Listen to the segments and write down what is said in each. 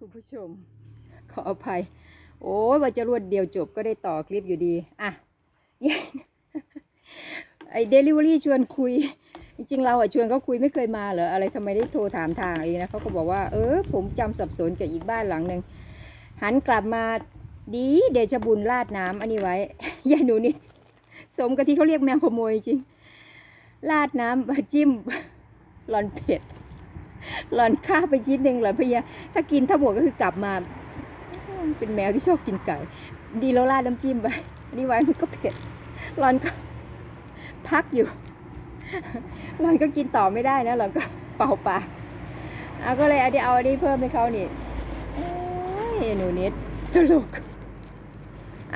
คุณผู้ชม ขออภัย โอ้ยว่าจะรวดเดียวจบก็ได้ต่อคลิปอยู่ดี อะไอเดลิเวอรี่ชวนคุย จริงๆ เราอะชวนเขาคุยไม่เคยมาเหรออะไรทำไมได้โทรถามทางอะไรนะเขาก็บอกว่าเออ ผมจำสับสนกับอีกบ้านหลังหนึ่งหันกลับมาดีเดชบุญราดน้ำอันนี้ไว้ยายหนูนี่สมกับที่เขาเรียกแมวขโมยจริงราดน้ำจิ้มหลอนเผ็ด หลอนข้าไปชิ้นหนึ่งหลอนพยาถ้ากินทั้งหมดก็คือกลับมา เป็นแมวที่ชอบกินไก่ ดีแล้วราดน้ำจิ้มไปอันนี้ไว้มันก็เผ็ดหลอนก็พักอยู่หลอนก็กินต่อไม่ได้นะหลอนก็เป่าปากเอะก็เลยเอาดีเอาอันนี้เพิ่มให้เขานี่โอ้ยหนูนิดตลก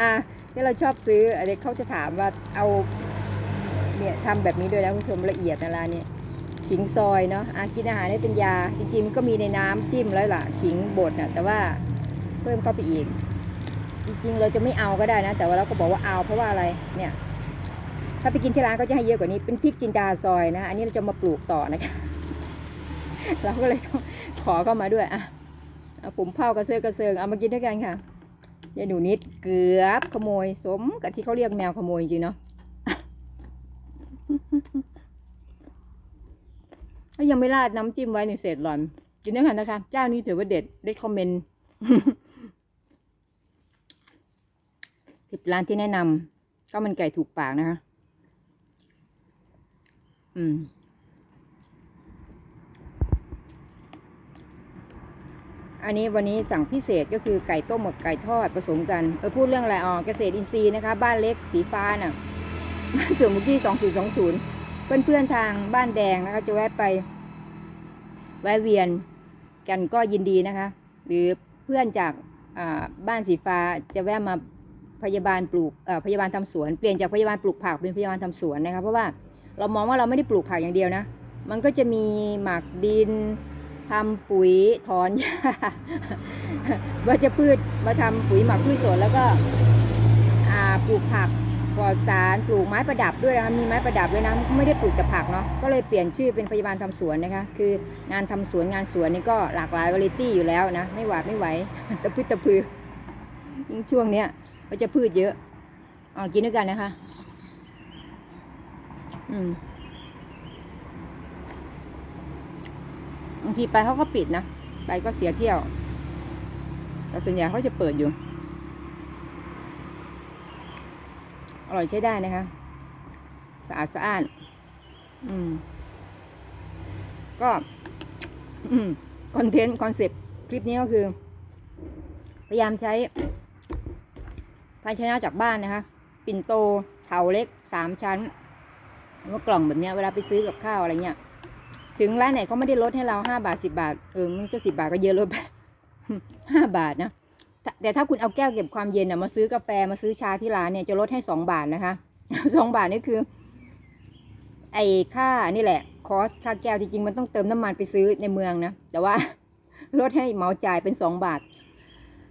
อะที่เราชอบซื้ออันนี้เขาจะถามว่าเอาเนี่ยทำแบบนี้ด้วยนะคุณผู้ชมละเอียดนะร้านนี้ ขิงซอยเนาะอะกินอาหารได้เป็นยา จริงๆก็มีในน้ำจิ้มแล้วล่ะขิงบดน่ะแต่ว่าเพิ่มเข้าไปอีก จริงๆ เราจะไม่เอาก็ได้นะ แต่ว่าเราก็บอกว่าเอาเพราะว่าอะไรเนี่ยถ้าไปกินที่ร้านก็จะให้เยอะกว่านี้เป็นพริกจินดาซอยนะ อันนี้เราจะมาปลูกต่อนะคะเราก็เลยต้องขอเข้ามาด้วยอะเอาผมเผากระเซาะกระเซิงเอามากินด้วยกันค่ะยายหนูนิดเกือบขโมย สมกับที่เขาเรียกแมวขโมยจริงเนาะ ถ้ายังไม่ราดน้ำจิ้มไว้ในเศษหล่อน กินด้วยกันนะคะ เจ้านี้ถือว่าเด็ดได้คอมเมนต์สิบร้านที่แนะนำข้าวมันไก่ถูกปากนะคะ อืมอันนี้วันนี้สั่งพิเศษก็คือไก่ต้มกับไก่ทอดผสมกัน เออพูดเรื่องอะไรอ๋อเกษตรอินทรีย์นะคะ บ้านเล็กสีฟ้าน่ะบ้านสวนมุกี้สองศูนย์สองศูนย์ เพื่อนๆทางบ้านแดงนะคะจะแวะไปแวะเวียนกันก็ยินดีนะคะ หรือเพื่อนจากบ้านสีฟ้าจะแวะมาพยาบาลปลูกพยาบาลทำสวนเปลี่ยนจากพยาบาลปลูกผักเป็นพยาบาลทำสวนนะคะเพราะว่าเรามองว่าเราไม่ได้ปลูกผักอย่างเดียวนะ มันก็จะมีหมักดินทำปุ๋ยถอนหญ้าวัชพืชมาทำปุ๋ยหมักพืชสวนแล้วก็ปลูกผัก ปลอดสารปลูกไม้ประดับด้วยนะคะมีไม้ประดับด้วยนะไม่ได้ปลูกแต่ผักเนาะก็เลยเปลี่ยนชื่อเป็นพยาบาลทำสวนนะคะคืองานทำสวนงานสวนนี่ก็หลากหลายวาไรตี้อยู่แล้วนะไม่หวาดไม่ไหวตะพืดตะพือยิ่งช่วงเนี้ยมันจะพืชเยอะเอากินด้วยกันนะคะ อืมบางทีไปเขาก็ปิดนะ ไปก็เสียเที่ยว แต่ส่วนใหญ่เขาจะเปิดอยู่ อร่อยใช้ได้นะคะสะอาดสะอ้านอืม ก็คอนเทนต์คอนเซปต์คลิปนี้ก็คือ พยายามใช้ภาชนะจากบ้านนะคะ ปิ่นโตเถาเล็กสามชั้นแล้วก็กล่องแบบเนี้ยเวลาไปซื้อกับข้าวอะไรเงี้ยถึงร้านไหนเขาไม่ได้ลดให้เราห้าบาทสิบาท เออมันก็สิบาทก็เยอะลดไปห้าบาทนะ แต่ถ้าคุณเอาแก้วเก็บความเย็นน่ะมาซื้อกาแฟมาซื้อชาที่ร้านเนี่ยจะลดให้สองบาทนะคะสองบาทนี่คือ ไอ้ค่านี่แหละ คอสค่าแก้วจริงๆมันต้องเติมน้ำมันไปซื้อในเมืองนะแต่ว่าลดให้เหมาจ่ายเป็นสองบาท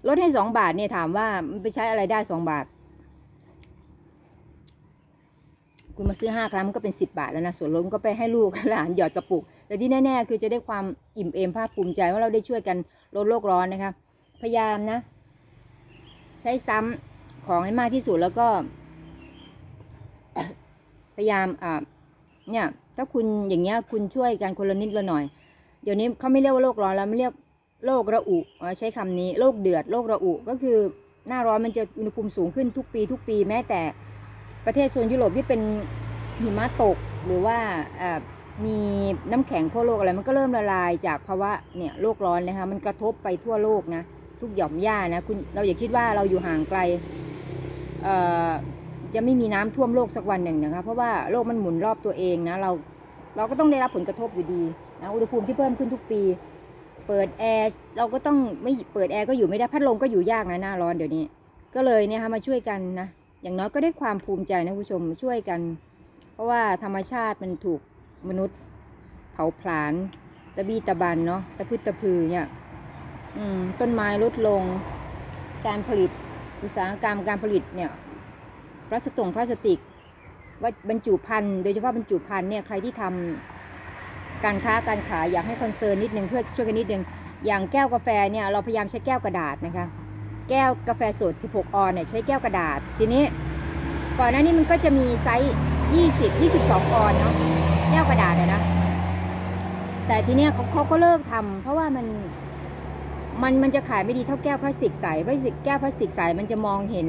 ลดให้สองบาทเนี่ยถามว่ามันไปใช้อะไรได้สองบาท คุณมาซื้อห้าครั้งมันก็เป็นสิบบาทแล้วนะส่วนลดก็ไปให้ลูกหลานหยอดกระปุก แต่ที่แน่ ๆ คือจะได้ความอิ่มเอมภาคภูมิใจว่าเราได้ช่วยกันลดโลกร้อนนะคะพยายามนะ ใช้ซ้ำของให้มากที่สุดแล้วก็ พยายามอ่าเนี่ย ถ้าคุณอย่างเงี้ย คุณช่วยกันคนละนิดละหน่อย เดี๋ยวนี้เขาไม่เรียกว่าโลกร้อนแล้วไม่เรียกโลกระอุอใช้คำนี้โลกเดือดโลกระอุก็คือหน้าร้อนมันจะอุณหภูมิสูงขึ้นทุกปีทุกปีแม้แต่ประเทศโซนยุโรปที่เป็นหิมะตกหรือว่ามีน้ำแข็งขั้วโลกอะไรมันก็เริ่มละลายจากภาวะเนี่ยโลกร้อนนะคะมันกระทบไปทั่วโลกนะ ทุกหย่อมหญ้านะคุณเราอย่าคิดว่าเราอยู่ห่างไกลจะไม่มีน้ำท่วมโลกสักวันหนึ่งนะคะ เพราะว่าโลกมันหมุนรอบตัวเองนะเราเราก็ต้องได้รับผลกระทบอยู่ดีนะอุณหภูมิที่เพิ่มขึ้นทุกปี เปิดแอร์เราก็ต้องไม่เปิดแอร์ก็อยู่ไม่ได้พัดลมก็อยู่ยากนะหน้าร้อนเดี๋ยวนี้ ก็เลยเนี่ยค่ะมาช่วยกันนะอย่างน้อยก็ได้ความภูมิใจนะคุณผู้ชมช่วยกัน เพราะว่าธรรมชาติมันถูกมนุษย์เผาผลาญตะบีตะบันเนาะตะพืชตะพือเนี่ย อืมต้นไม้ลดลง การผลิตอุตสาหกรรมการผลิตเนี่ยพลาสติกพลาสติกว่าบรรจุภัณฑ์โดยเฉพาะบรรจุภัณฑ์เนี่ยใครที่ทำการค้าการขายอยากให้คอนเซิร์นนิดนึงช่วยช่วยกันนิดนึงอย่างแก้วกาแฟเนี่ยเราพยายามใช้แก้วกระดาษนะคะแก้วกาแฟสด 16 ออนเนี่ยใช้แก้วกระดาษ ทีนี้ก่อนหน้านี้มันก็จะมีไซส์ 20 22 ออนเนาะแก้วกระดาษอะนะแต่ทีเนี้ยเขาเขาก็เลิกทำเพราะว่ามัน มันมันจะขายไม่ดีเท่าแก้วพลาสติกใสพลาสติกแก้วพลาสติกใสมันจะมองเห็น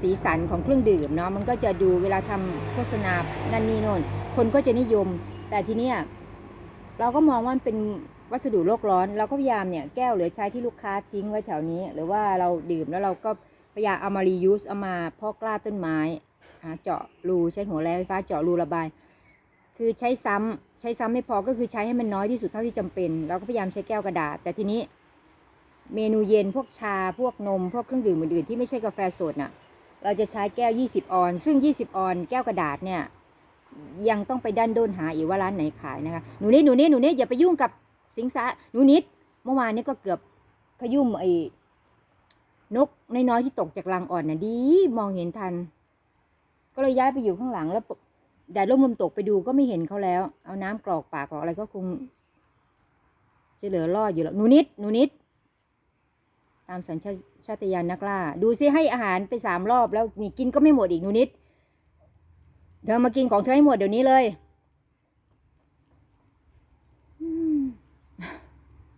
สีสันของเครื่องดื่มเนาะมันก็จะดูเวลาทำโฆษณานั่นนี่โน่นคนก็จะนิยม แต่ทีเนี้ยเราก็มองว่ามันเป็นวัสดุโลกร้อน เราก็พยายามเนี่ยแก้วเหลือใช้ที่ลูกค้าทิ้งไว้แถวนี้ หรือว่าเราดื่มแล้วเราก็พยายามเอามารียูสเอามาพาะกล้าต้นไม้เจาะรูใช้หัวแรงไฟฟ้าเจาะรูระบาย คือใช้ซ้ำใช้ซ้ำไม่พอก็คือใช้ให้มันน้อยที่สุดเท่าที่จำเป็น เราก็พยายามใช้แก้วกระดาษ แต่ทีนี้ เมนูเย็นพวกชาพวกนม พวกเครื่องดื่มอื่นๆที่ไม่ใช่กาแฟสดน่ะ เราจะใช้แก้ว 20 ออน ซึ่ง 20 ออน แก้วกระดาษเนี่ยยังต้องไปดันด้นหาอีกว่าร้านไหนขายนะคะหนูนิดหนูนิดหนูนิดอย่าไปยุ่งกับสิงสาหนูนิด เมื่อวานนี้ก็เกือบขยุ่มไอ้นกน้อยๆที่ตกจากรังอ่อนน่ะดี มองเห็นทัน ก็เลยย้ายไปอยู่ข้างหลังแล้วแดดร่มลมตกไปดูก็ไม่เห็นเขาแล้ว เอาน้ำกรอกปากกรอกอะไรก็คงจะเหลือรอดอยู่แล้วหนูนิดหนูนิดามสัญชาชาตญาณนักล่า ดูซิให้อาหารไปสามรอบแล้วนี่กินก็ไม่หมดอีกหนูนิด เธอมากินของเธอให้หมดเดี๋ยวนี้เลย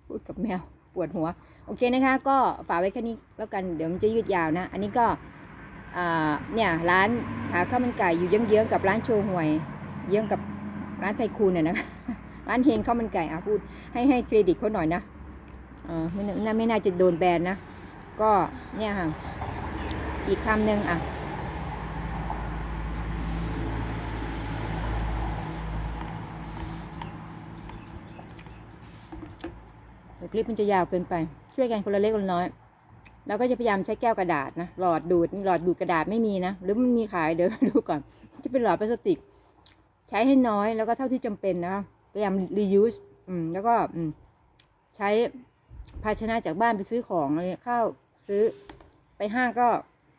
พูดกับแมวปวดหัว โอเคนะคะ ก็ฝากไว้แค่นี้แล้วกันเดี๋ยวมันจะยืดยาวนะ อันนี้ก็เนี่ยร้านขาข้าวมันไก่อยู่เยื้องๆกับร้านโชห่วย เยื้องกับร้านไทคูนน่ะนะร้านเฮงข้าวมันไก่อะพูดให้ให้เครดิตเขาหน่อยนะ เออไม่น่าไม่น่าจะโดนแบนนะ ก็เนี่ยค่ะ อีกคำหนึ่งอะเดี๋ยวคลิปมันจะยาวเกินไป ช่วยกันคนละเล็กคนละน้อยเราก็จะพยายามใช้แก้วกระดาษนะหลอดดูดหลอดดูดกระดาษไม่มีนะ หรือมันมีขายเดี๋ยวดูก่อน จะเป็นหลอดพลาสติก ใช้ให้น้อยแล้วก็เท่าที่จำเป็นนะคะพยายาม reuse อืมแล้วก็อืมใช้ ภาชนะจากบ้านไปซื้อของอะไรข้าวซื้อ ไปห้างก็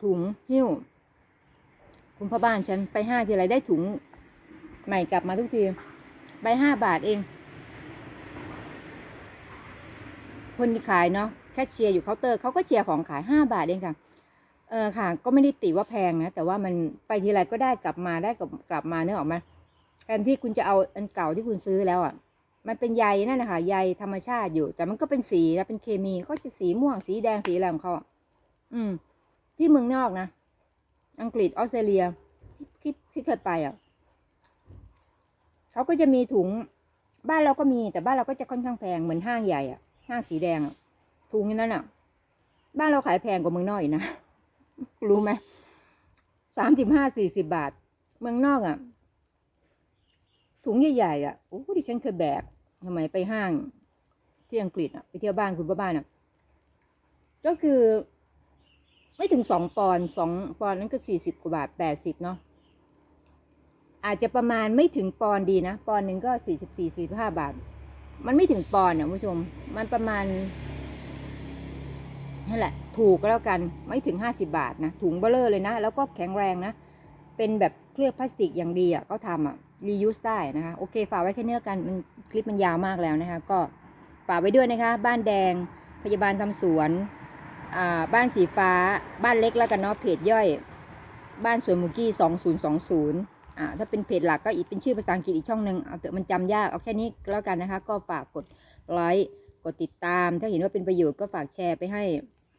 ถุงหิ้ว คุณพ่อบ้านฉันไปห้างทีไรได้ถุง ใหม่กลับมาทุกทีใบห้าบาทเอง คนที่ขายเนาะแคชเชียร์อยู่เคาน์เตอร์เขาก็เชียร์ของขายห้าบาทเองค่ะเออค่ะ ก็ไม่ได้ติว่าแพงนะ แต่ว่ามันไปทีไรก็ได้กลับมาได้กลับกลับมาเนื้อออกมาแทนที่คุณจะเอาอันเก่าที่คุณซื้อแล้วอะ มันเป็นใยนั่นนะคะใยธรรมชาติอยู่ แต่มันก็เป็นสีนะเป็นเคมีก็จะสีม่วงสีแดงสีอะไรของเขาอืม ที่เมืองนอกนะอังกฤษออสเตรเลียที่ที่ที่เคยไปอะเขาก็จะมีถุงบ้านเราก็มีแต่บ้านเราก็จะค่อนข้างแพงเหมือนห้างใหญ่อะ ห้างสีแดงอะถุงนั้นอะ บ้านเราขายแพงกว่าเมืองนอกอีกนะรู้ไหมสามสิบห้าสี่สิบาท เมืองนอกอะถุงใหญ่ๆอะโอ้ดิฉันเคยแบก ทำไมไปห้างที่อังกฤษอะไปเที่ยวบ้านคุณป้าบ้านอะก็คือ ไม่ถึงสองปอนสองปอนนั้นก็สี่สิบกว่าบาทแปดสิบเนาะอาจจะประมาณไม่ถึงปอนดีนะ ปอนหนึ่งก็สี่สิบสี่สี่ห้าบาท มันไม่ถึงปอนด์อะคุณผู้ชม มันประมาณนั่นแหละ ถูกก็แล้วกันไม่ถึงห้าสิบาทนะถุงเบลเลอร์เลยนะ แล้วก็แข็งแรงนะ เป็นแบบเคลือบพลาสติกอย่างดีอะก็ทำอะ รียูสได้นะคะ โอเคฝากไว้แค่นี้แล้วกันมันคลิปมันยาวมากแล้วนะคะ ก็ฝากไว้ด้วยนะคะ บ้านแดงพยาบาลทำสวนอ่าบ้านสีฟ้า บ้านเล็กแล้วกันเนาะเพจย่อย บ้านสวนมูกี้สองศูนย์สองศูนย์อ่าถ้าเป็นเพจหลักก็อีกเป็นชื่อภาษาอังกฤษอีกช่องหนึ่งเอาเถอะมันจำยากเอาแค่นี้แล้วกันนะคะ ก็ฝากกดไลค์กดติดตาม ถ้าเห็นว่าเป็นประโยชน์ก็ฝากแชร์ไปให้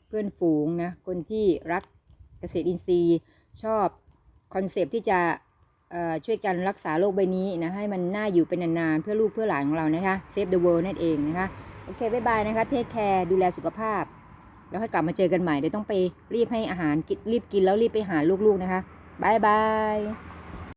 เพื่อนฝูงนะคนที่รักเกษตรอินทรีย์ชอบคอนเซปที่จะ ช่วยกันรักษาโลกใบนี้นะให้มันน่าอยู่เป็นนานๆ เพื่อลูกเพื่อหลานของเรานะคะเซฟเดอะเวิลด์นั่นเองนะคะ โอเค บ๊ายบายนะคะ เทคแคร์ดูแลสุขภาพ แล้วให้กลับมาเจอกันใหม่ เดี๋ยวต้องไปรีบให้อาหารกินรีบกินแล้วรีบไปหาลูกๆนะคะบายบาย